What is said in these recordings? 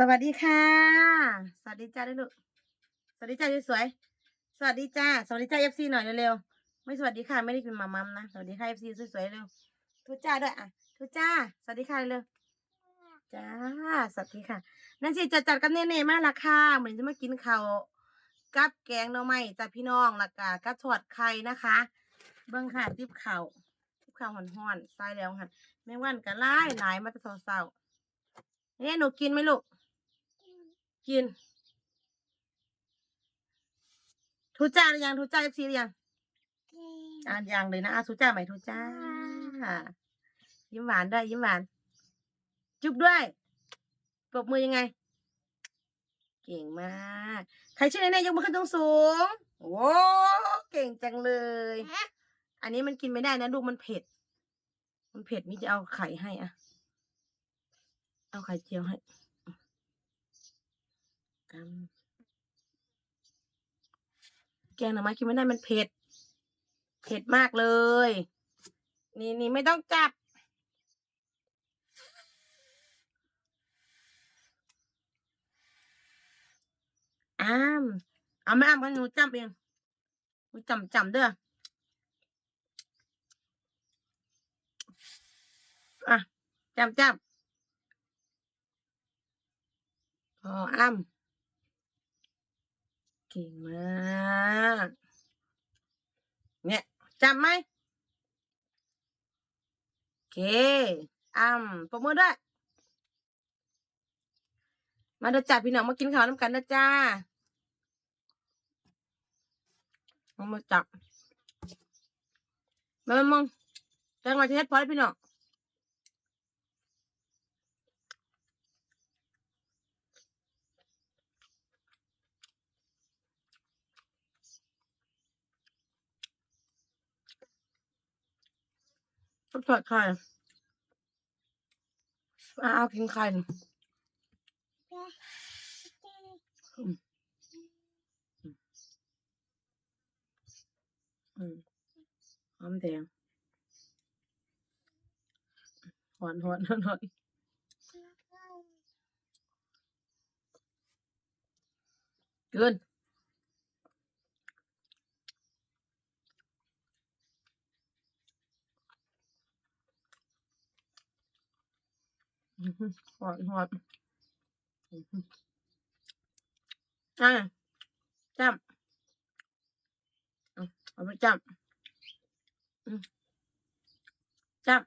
สวัสดีค่ะ สวัสดีจ้าด้วยลูก สวัสดีจ้าสวยสวัสดีจ้า สวัสดีจ้าเอฟซีหน่อยเร็วๆ ไม่สวัสดีค่ะไม่ได้เป็นมามัมนะ สวัสดีค่ะเอฟซีสวยๆเร็วทุจ้าด้วยอะทุจ้า สวัสดีค่ะเร็วจ้า สวัสดีค่ะนั่นสิจะจัดกับเน่ๆมากละค่ะเหมือนจะมากินข้าวกับแกงหน่อไม้จ้าพี่น้องละกากับทอดไข่นะคะ เบิ่งค่ะติบข้าวติบข้าวห่อนๆใส่แล้วค่ะแมงวันก็หลายหลายมาแต่เช้าๆเนี่ยหนูกินไหมลูก กินทุจ้าหรือยังทุจ้าเอฟซีหรือยังอ่านยังเลยนะอะทุจ้าไหมทุจ้ายิ้มหวานด้วยยิ้มหวาน จุ๊บด้วยปรบมือยังไง เก่งมากใครชื่อไหนๆยกมือขึ้นตรงสูงโอ้เก่งจังเลย อันนี้มันกินไม่ได้นะลูกมันเผ็ด มันเผ็ดนี่จะเอาไข่ให้อะ เอาไข่เจียวให้ อืมแกงหน่อไม้กินไม่ได้มันเผ็ด เผ็ดมากเลย นี่นี่ไม่ต้องจับ อ้ามเอาไม่อ้ามกันหนูจับเองหนูจำจำเด้ออะจำจำอ๋ออ้าม เก่งมาก เนี่ยจำไหมโอเคอ้ามปรบมือด้วย มาเด้อจ้าพี่น้องมากินข้าวน้ำกันนะจ้ามามาจับมามามึงจังหวะที่เฮ็ดพอแล้วพี่น้อง ต้องทอดไข่อะเอากินไข่หอมหอมแดงหอนหอนหอนหอนเกิน หือหอนหอนอื้อหืออะจับเอาไปจับจับ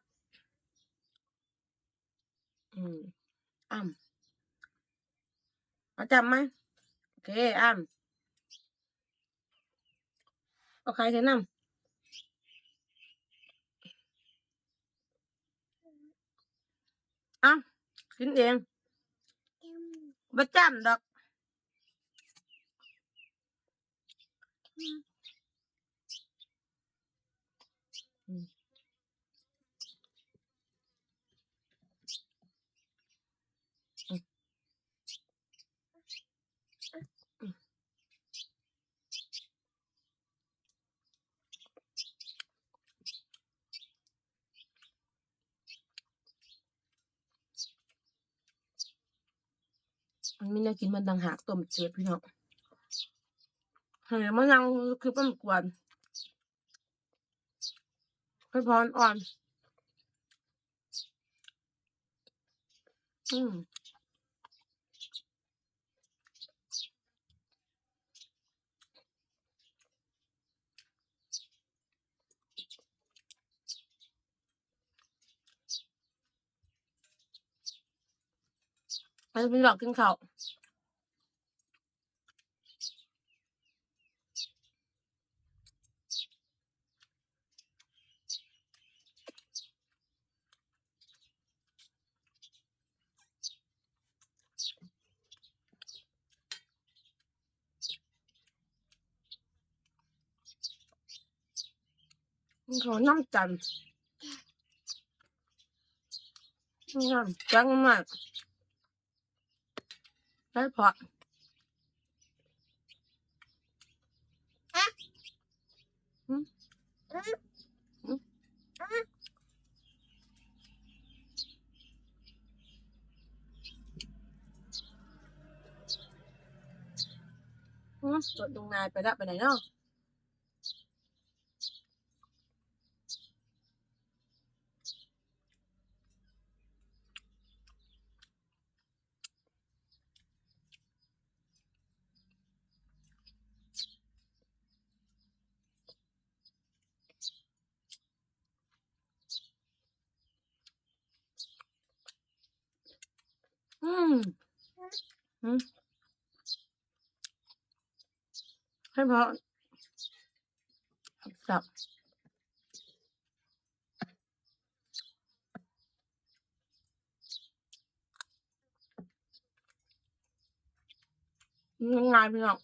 อืมอ้ำเอาจับไหมโอเคอ้ำเอาใครใช้น้ำ เอ้ากินเองบ่จำดอกอื มันมีแนวกินมันดังหากต้มเจือพี่น้องเฮ้ยมันยังคือเป็นกวนให้พรอ่อน อืม ไปพี่น้องกินข้าวกินข้าน้ำจันทร์น้ำจังมาก ได้พอืมอืมอืมอืมตัวดลงนายไปได้ไปไหนเนาะ ให้เพราะสับง่ายๆพี่น้อง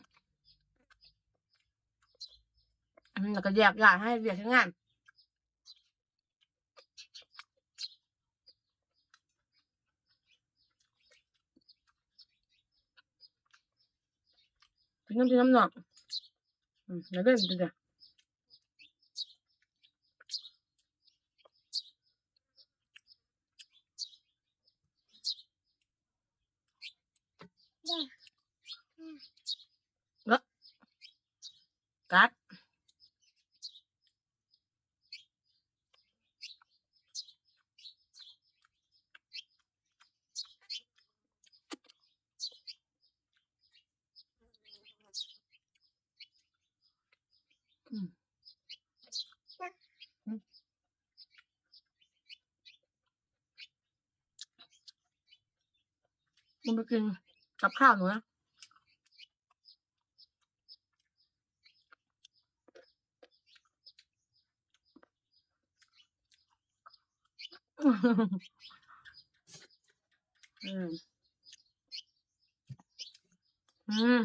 อืมแล้วก็แยกย้ายให้เรียกให้งาน พี่น้ำพี่น้ำหนอกอืมแล้วเดินดูจ้ะแล้วกัดอืมอืม มันไปกินกับข้าวหนูนะอืม อืม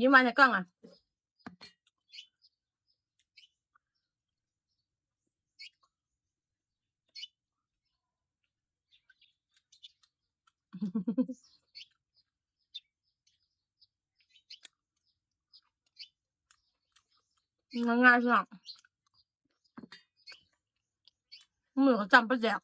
ยิ้มมาในกล้องอะ ง่ายๆใช่ไหมเหมือเขาจำประแจก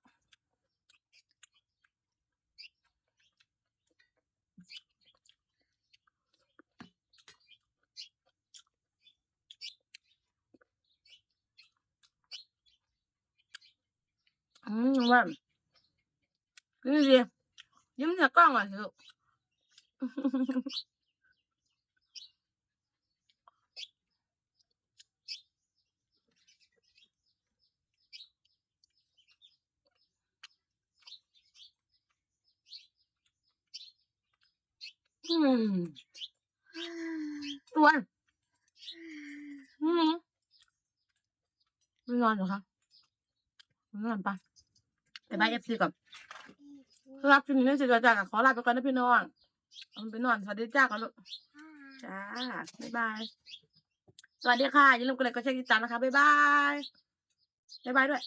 อืมว่านี่ดี ยิ้มจากกล้องอะลูกอืมตัวอืมไม่นอนเหรอคะไม่นอนปะไปบายเอฟซีก่อน รับคลิปนี้จะจากขอลาไปก่อนนะพี่น้องเอาไปนอนสวัสดีจ้าก่อนลูกจ้าบ๊ายบาย สวัสดีค่ะอย่าลืมกดไลค์กดแชร์ติดตามนะคะบ๊ายบายบ๊ายบายด้วย